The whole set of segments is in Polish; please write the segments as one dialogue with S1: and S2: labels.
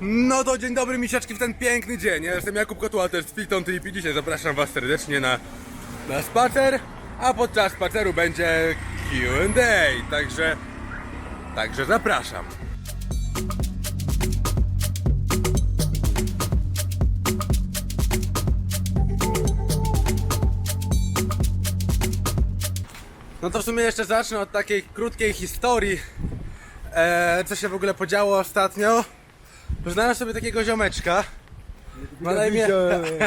S1: No to dzień dobry misiaczki w ten piękny dzień. Ja jestem Jakub Kotła, to jest Trip i dzisiaj zapraszam was serdecznie na, na spacer, a podczas spaceru będzie Q&A, także, także zapraszam. No to w sumie jeszcze zacznę od takiej krótkiej historii, e, co się w ogóle podziało ostatnio. Poznałem sobie takiego ziomeczka. Ma na imię,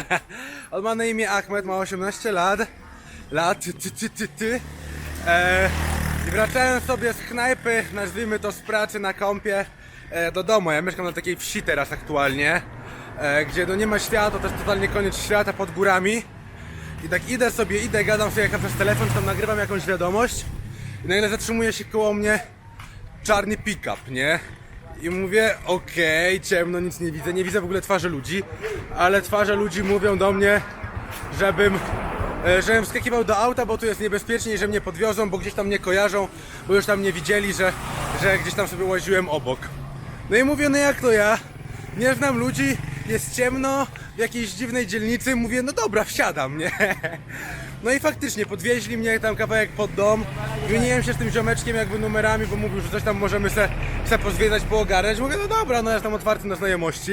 S1: on ma na imię Ahmed, ma 18 lat. Lat, ty, ty, ty, ty. E, I wracałem sobie z knajpy, nazwijmy to z pracy na kąpie, e, do domu. Ja mieszkam na takiej wsi teraz aktualnie, e, gdzie no nie ma światła, to jest totalnie koniec świata pod górami. I tak idę sobie, idę, gadam sobie jak przez telefon, tam nagrywam jakąś wiadomość i nagle zatrzymuje się koło mnie czarny pick-up, nie? I mówię, okej, ciemno, nic nie widzę, nie widzę w ogóle twarzy ludzi, ale twarze ludzi mówią do mnie, żebym, e, żebym wskakiwał do auta, bo tu jest niebezpiecznie że mnie podwiozą, bo gdzieś tam mnie kojarzą, bo już tam mnie widzieli, że, że gdzieś tam sobie łaziłem obok. No i mówię, no jak to ja? Nie znam ludzi, jest ciemno, w jakiejś dziwnej dzielnicy, mówię, no dobra, wsiadam, nie? No i faktycznie, podwieźli mnie tam kawałek pod dom, wymieniłem się z tym ziomeczkiem jakby numerami, bo mówił, że coś tam możemy se, se pozwiedzać, poogarać. Mówię, no dobra, no jestem otwarty na znajomości.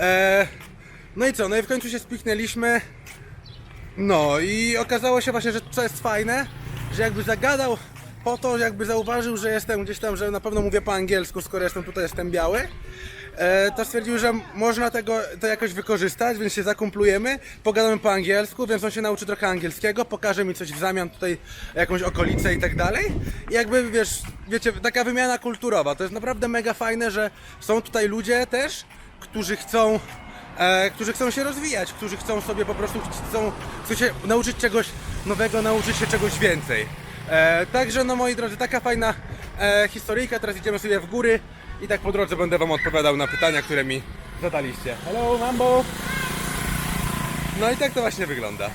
S1: Eee, no i co, no i w końcu się spiknęliśmy. No i okazało się właśnie, że co jest fajne, że jakby zagadał po to, jakby zauważył, że jestem gdzieś tam, że na pewno mówię po angielsku, skoro jestem tutaj, jestem biały. E, to stwierdził, że można tego to jakoś wykorzystać, więc się zakumplujemy, pogadamy po angielsku, więc on się nauczy trochę angielskiego, pokaże mi coś w zamian tutaj, jakąś okolicę i tak dalej. I jakby wiesz, wiecie, taka wymiana kulturowa, to jest naprawdę mega fajne, że są tutaj ludzie też, którzy chcą e, którzy chcą się rozwijać, którzy chcą sobie po prostu chcą, chcą się nauczyć czegoś nowego, nauczyć się czegoś więcej. E, także no moi drodzy, taka fajna e, historyjka, teraz idziemy sobie w góry i tak po drodze będę wam odpowiadał na pytania, które mi zadaliście. Hello Mambo! No i tak to właśnie wygląda.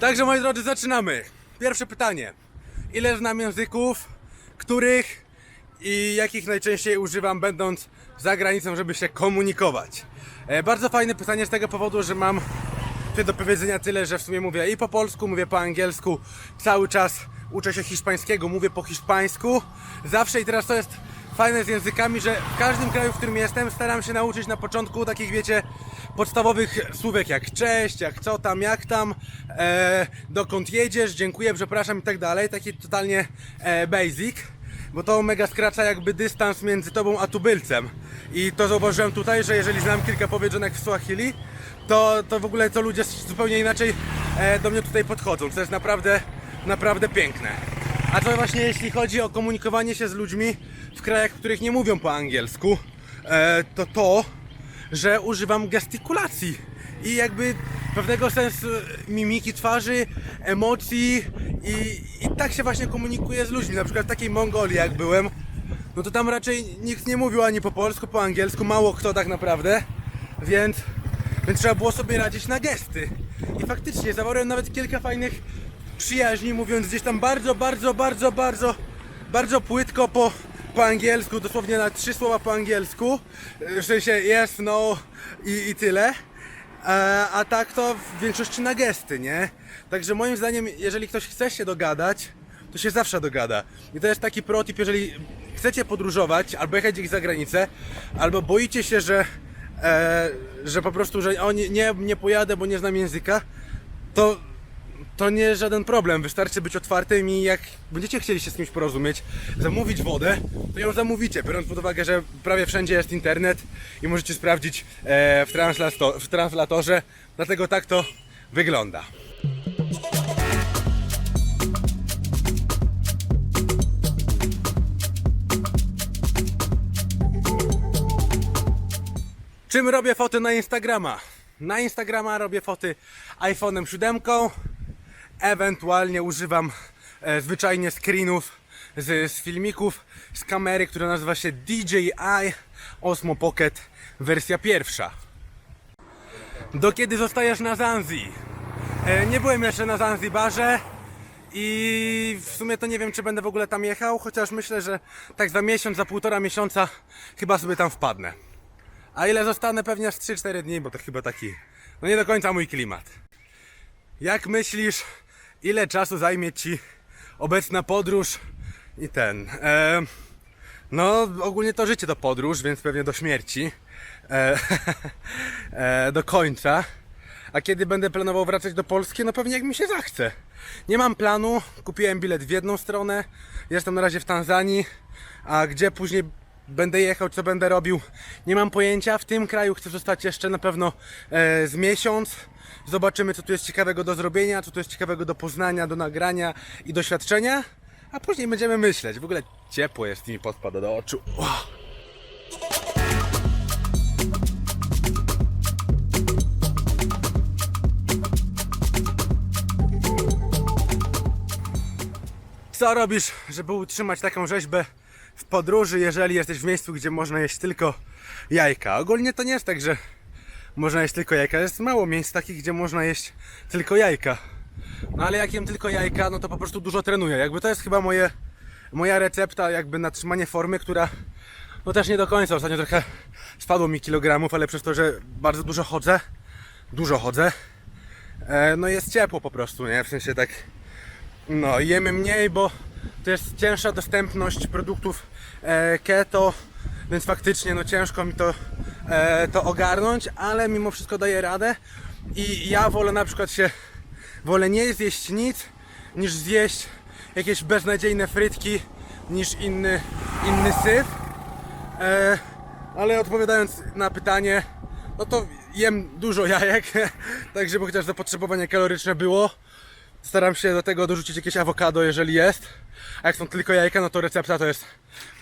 S1: Także moi drodzy, zaczynamy. Pierwsze pytanie. Ile znam języków, których i jakich najczęściej używam będąc za granicą, żeby się komunikować? E, bardzo fajne pytanie z tego powodu, że mam do powiedzenia tyle, że w sumie mówię i po polsku, mówię po angielsku, cały czas uczę się hiszpańskiego, mówię po hiszpańsku. Zawsze i teraz to jest fajne z językami, że w każdym kraju, w którym jestem, staram się nauczyć na początku takich, wiecie, podstawowych słówek jak cześć, jak co tam, jak tam, e, dokąd jedziesz, dziękuję, przepraszam i tak dalej. Taki totalnie e, basic, bo to mega skraca jakby dystans między tobą a tubylcem. I to zauważyłem tutaj, że jeżeli znam kilka powiedzonek w Swahili, to, to w ogóle to ludzie zupełnie inaczej e, do mnie tutaj podchodzą, co jest naprawdę, naprawdę piękne. A to właśnie jeśli chodzi o komunikowanie się z ludźmi w krajach, w których nie mówią po angielsku, e, to to, że używam gestykulacji i jakby pewnego sensu mimiki twarzy, emocji i, i tak się właśnie komunikuję z ludźmi. Na przykład w takiej Mongolii jak byłem, no to tam raczej nikt nie mówił ani po polsku, po angielsku, mało kto tak naprawdę, więc, więc trzeba było sobie radzić na gesty. I faktycznie zawarłem nawet kilka fajnych przyjaźni, mówiąc gdzieś tam bardzo, bardzo, bardzo, bardzo, bardzo płytko po, po angielsku, dosłownie na trzy słowa po angielsku, w sensie yes, no i, i tyle. E, A tak to w większości na gesty, nie? Także moim zdaniem, jeżeli ktoś chce się dogadać, to się zawsze dogada. I to jest taki protip, jeżeli chcecie podróżować albo jechać gdzieś za granicę, albo boicie się, że, e, że po prostu, że o, nie, nie pojadę, bo nie znam języka, to to nie żaden problem. Wystarczy być otwartym i jak będziecie chcieli się z kimś porozumieć, zamówić wodę, to ją zamówicie, biorąc pod uwagę, że prawie wszędzie jest internet i możecie sprawdzić e, w, translato- w translatorze. Dlatego tak to wygląda. Czym robię foty na Instagrama? Na Instagrama robię foty iPhone'em 7, ewentualnie używam e, zwyczajnie screenów z, z filmików z kamery, która nazywa się DJI Osmo Pocket wersja pierwsza. Do kiedy zostajesz na Zanzi? E, nie byłem jeszcze na Zanzibarze i w sumie to nie wiem, czy będę w ogóle tam jechał, chociaż myślę, że tak za miesiąc, za półtora miesiąca chyba sobie tam wpadnę. A ile zostanę? Pewnie aż 3-4 dni, bo to chyba taki, no nie do końca mój klimat. Jak myślisz, ile czasu zajmie Ci obecna podróż i ten? E, no, ogólnie to życie to podróż, więc pewnie do śmierci. E, e, do końca. A kiedy będę planował wracać do Polski? No pewnie jak mi się zachce. Nie mam planu, kupiłem bilet w jedną stronę, jestem na razie w Tanzanii, a gdzie później będę jechał, co będę robił, nie mam pojęcia. W tym kraju chcę zostać jeszcze na pewno e, z miesiąc. Zobaczymy, co tu jest ciekawego do zrobienia, co tu jest ciekawego do poznania, do nagrania i doświadczenia. A później będziemy myśleć. W ogóle ciepło jest mi podpada do oczu. Co robisz, żeby utrzymać taką rzeźbę w podróży, jeżeli jesteś w miejscu, gdzie można jeść tylko jajka? Ogólnie to nie jest tak, że można jeść tylko jajka. Jest mało miejsc takich, gdzie można jeść tylko jajka. No ale jak jem tylko jajka, no to po prostu dużo trenuję. Jakby to jest chyba moje, moja recepta jakby na trzymanie formy, która no też nie do końca. Ostatnio trochę spadło mi kilogramów, ale przez to, że bardzo dużo chodzę, dużo chodzę, e, no jest ciepło po prostu, nie? W sensie tak no, jemy mniej, bo to jest cięższa dostępność produktów e, keto, więc faktycznie no ciężko mi to, e, to ogarnąć, ale mimo wszystko daję radę i ja wolę na przykład się, wolę nie zjeść nic, niż zjeść jakieś beznadziejne frytki, niż inny, inny syf. E, ale odpowiadając na pytanie, no to jem dużo jajek, tak żeby chociaż zapotrzebowanie kaloryczne było. Staram się do tego dorzucić jakieś awokado, jeżeli jest. A jak są tylko jajka, no to recepta to jest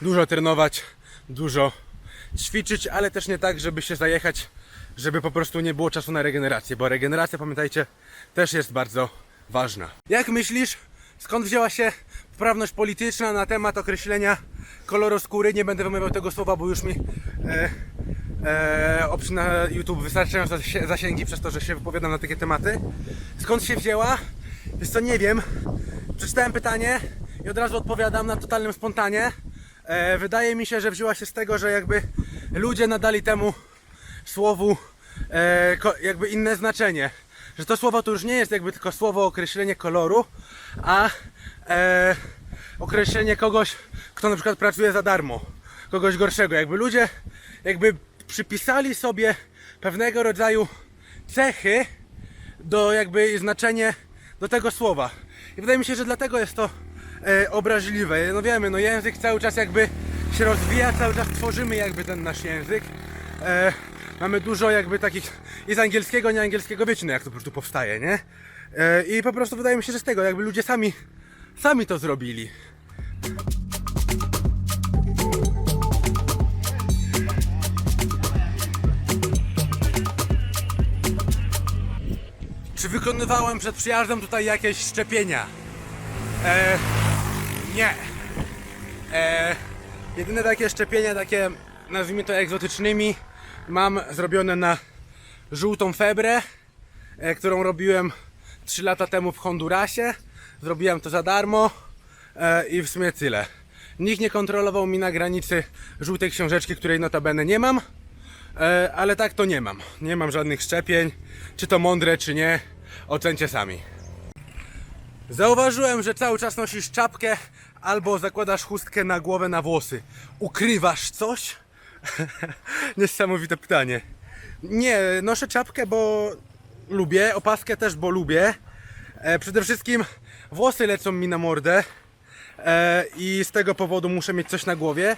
S1: dużo trenować, dużo ćwiczyć, ale też nie tak, żeby się zajechać, żeby po prostu nie było czasu na regenerację, bo regeneracja, pamiętajcie, też jest bardzo ważna. Jak myślisz, skąd wzięła się poprawność polityczna na temat określenia koloru skóry? Nie będę wymawiał tego słowa, bo już mi e, e, obcina YouTube wystarczająco zasi- zasięgi przez to, że się wypowiadam na takie tematy. Skąd się wzięła? Wiesz co, nie wiem. Przeczytałem pytanie i od razu odpowiadam na totalnym spontanie. E, wydaje mi się, że wzięła się z tego, że jakby ludzie nadali temu słowu e, ko, jakby inne znaczenie. Że to słowo to już nie jest jakby tylko słowo określenie koloru, a e, określenie kogoś, kto na przykład pracuje za darmo. Kogoś gorszego. Jakby ludzie jakby przypisali sobie pewnego rodzaju cechy do jakby znaczenie do tego słowa. I wydaje mi się, że dlatego jest to e, obraźliwe. No wiemy, no język cały czas jakby się rozwija, cały czas tworzymy jakby ten nasz język. E, mamy dużo jakby takich i z angielskiego, nie angielskiego, wiecie no jak to po prostu powstaje, nie? E, I po prostu wydaje mi się, że z tego jakby ludzie sami, sami to zrobili. Czy wykonywałem przed przyjazdem tutaj jakieś szczepienia? E, nie. E, jedyne takie szczepienia, takie nazwijmy to egzotycznymi, mam zrobione na żółtą febrę, e, którą robiłem 3 lata temu w Hondurasie. Zrobiłem to za darmo e, i w sumie tyle. Nikt nie kontrolował mi na granicy żółtej książeczki, której notabene nie mam. E, ale tak to nie mam. Nie mam żadnych szczepień. Czy to mądre, czy nie, ocencie sami. Zauważyłem, że cały czas nosisz czapkę albo zakładasz chustkę na głowę na włosy. Ukrywasz coś? Niesamowite pytanie. Nie, noszę czapkę, bo lubię, opaskę też, bo lubię. E, przede wszystkim włosy lecą mi na mordę e, i z tego powodu muszę mieć coś na głowie.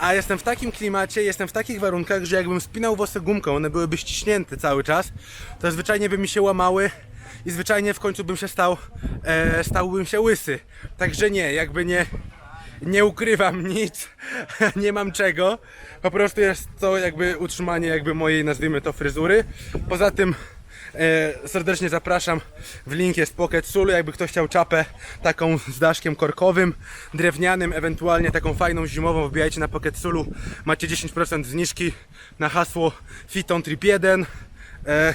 S1: A jestem w takim klimacie, jestem w takich warunkach, że jakbym spinał włosy gumką, one byłyby ściśnięte cały czas, to zwyczajnie by mi się łamały i zwyczajnie w końcu bym się stał, e, stałbym się łysy. Także nie, jakby nie, nie ukrywam nic, nie mam czego. Po prostu jest to jakby utrzymanie jakby mojej, nazwijmy to, fryzury. Poza tym E, serdecznie zapraszam. W link jest Pocket Sulu, jakby ktoś chciał czapę taką z daszkiem korkowym, drewnianym, ewentualnie taką fajną zimową, wbijajcie na Pocket Sulu. Macie 10% zniżki na hasło Fiton Trip 1. E,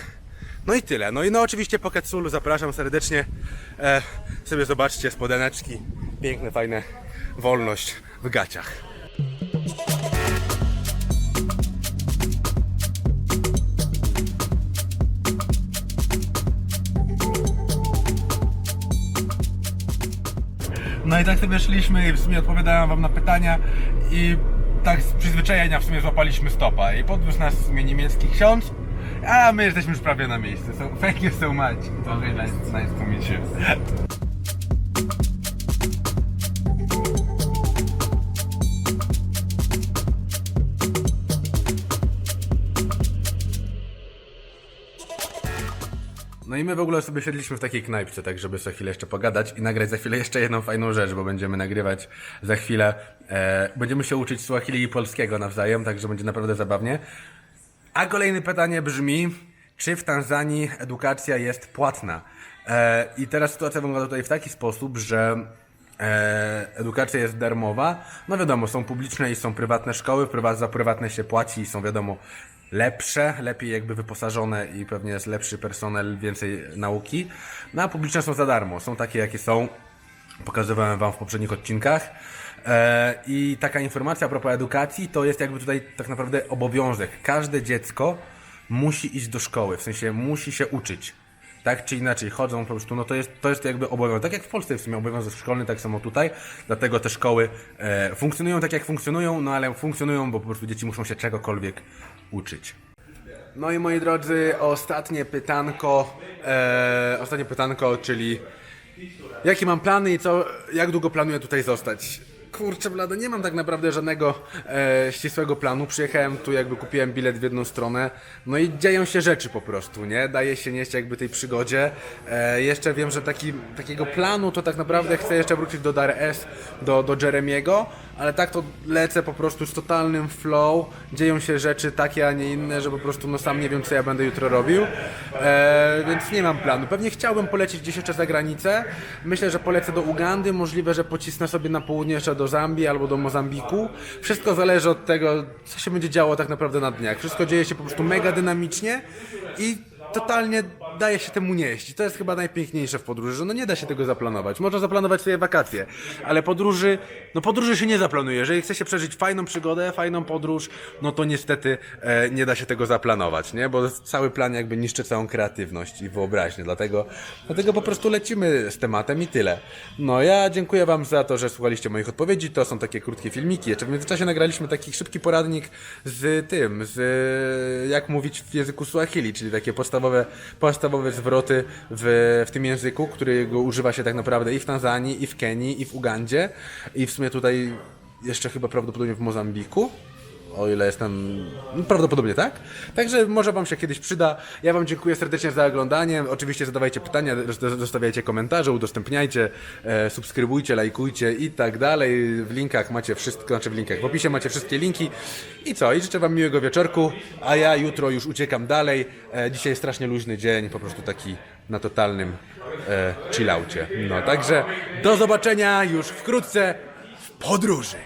S1: no i tyle. No i no oczywiście Pocket Sulu zapraszam serdecznie. E, sobie zobaczcie spodeneczki. Piękne, fajne. Wolność w gaciach. No i tak sobie szliśmy i w sumie odpowiadałem wam na pytania i tak z przyzwyczajenia w sumie złapaliśmy stopa i podwiózł nas w sumie niemiecki ksiądz, a my jesteśmy już prawie na miejscu. So, thank you so much. Was really nice, nice to meet you. No i my w ogóle sobie siedliśmy w takiej knajpce, tak żeby za chwilę jeszcze pogadać i nagrać za chwilę jeszcze jedną fajną rzecz, bo będziemy nagrywać za chwilę. E, będziemy się uczyć Swahili i polskiego nawzajem, także będzie naprawdę zabawnie. A kolejne pytanie brzmi, czy w Tanzanii edukacja jest płatna? E, I teraz sytuacja wygląda tutaj w taki sposób, że e, edukacja jest darmowa. No wiadomo, są publiczne i są prywatne szkoły, za prywatne się płaci i są wiadomo lepsze, lepiej jakby wyposażone i pewnie jest lepszy personel, więcej nauki. No a publiczne są za darmo, są takie jakie są. Pokazywałem Wam w poprzednich odcinkach. E, I taka informacja a propos edukacji to jest jakby tutaj tak naprawdę obowiązek. Każde dziecko musi iść do szkoły, w sensie musi się uczyć. Tak czy inaczej, chodzą po prostu, no to jest, to jest jakby obowiązek. Tak jak w Polsce w sumie obowiązek szkolny, tak samo tutaj. Dlatego te szkoły e, funkcjonują tak jak funkcjonują, no ale funkcjonują, bo po prostu dzieci muszą się czegokolwiek uczyć. No i moi drodzy, ostatnie pytanko, e, ostatnie pytanko, czyli jakie mam plany i co, jak długo planuję tutaj zostać? Kurczę blade, nie mam tak naprawdę żadnego e, ścisłego planu. Przyjechałem tu, jakby kupiłem bilet w jedną stronę. No i dzieją się rzeczy po prostu, nie? Daje się nieść jakby tej przygodzie. E, jeszcze wiem, że taki, takiego planu to tak naprawdę chcę jeszcze wrócić do Dar S, do, do Jeremiego, ale tak to lecę po prostu z totalnym flow. Dzieją się rzeczy takie, a nie inne, że po prostu no sam nie wiem, co ja będę jutro robił. E, więc nie mam planu. Pewnie chciałbym polecieć gdzieś jeszcze za granicę. Myślę, że polecę do Ugandy. Możliwe, że pocisnę sobie na południe jeszcze do Zambii albo do Mozambiku. Wszystko zależy od tego, co się będzie działo tak naprawdę na dniach. Wszystko dzieje się po prostu mega dynamicznie i totalnie daje się temu nieść. I to jest chyba najpiękniejsze w podróży, że no nie da się tego zaplanować. Można zaplanować sobie wakacje, ale podróży, no podróży się nie zaplanuje. Jeżeli chce się przeżyć fajną przygodę, fajną podróż, no to niestety e, nie da się tego zaplanować, nie? Bo cały plan jakby niszczy całą kreatywność i wyobraźnię. Dlatego, dlatego po prostu lecimy z tematem i tyle. No ja dziękuję Wam za to, że słuchaliście moich odpowiedzi. To są takie krótkie filmiki. Jeszcze w międzyczasie nagraliśmy taki szybki poradnik z tym, z jak mówić w języku Swahili, czyli takie podstawowe, podstawowe zwroty w, w tym języku, którego używa się tak naprawdę i w Tanzanii, i w Kenii, i w Ugandzie, i w sumie tutaj jeszcze chyba prawdopodobnie w Mozambiku. O ile jestem. no, Prawdopodobnie tak. Także może Wam się kiedyś przyda. Ja Wam dziękuję serdecznie za oglądanie. Oczywiście zadawajcie pytania, zostawiajcie komentarze, udostępniajcie, e, subskrybujcie, lajkujcie i tak dalej. W linkach macie wszystko, znaczy w linkach, w opisie macie wszystkie linki. I co? I życzę Wam miłego wieczorku, a ja jutro już uciekam dalej. E, dzisiaj strasznie luźny dzień, po prostu taki na totalnym e, chillaucie. No także do zobaczenia już wkrótce w podróży.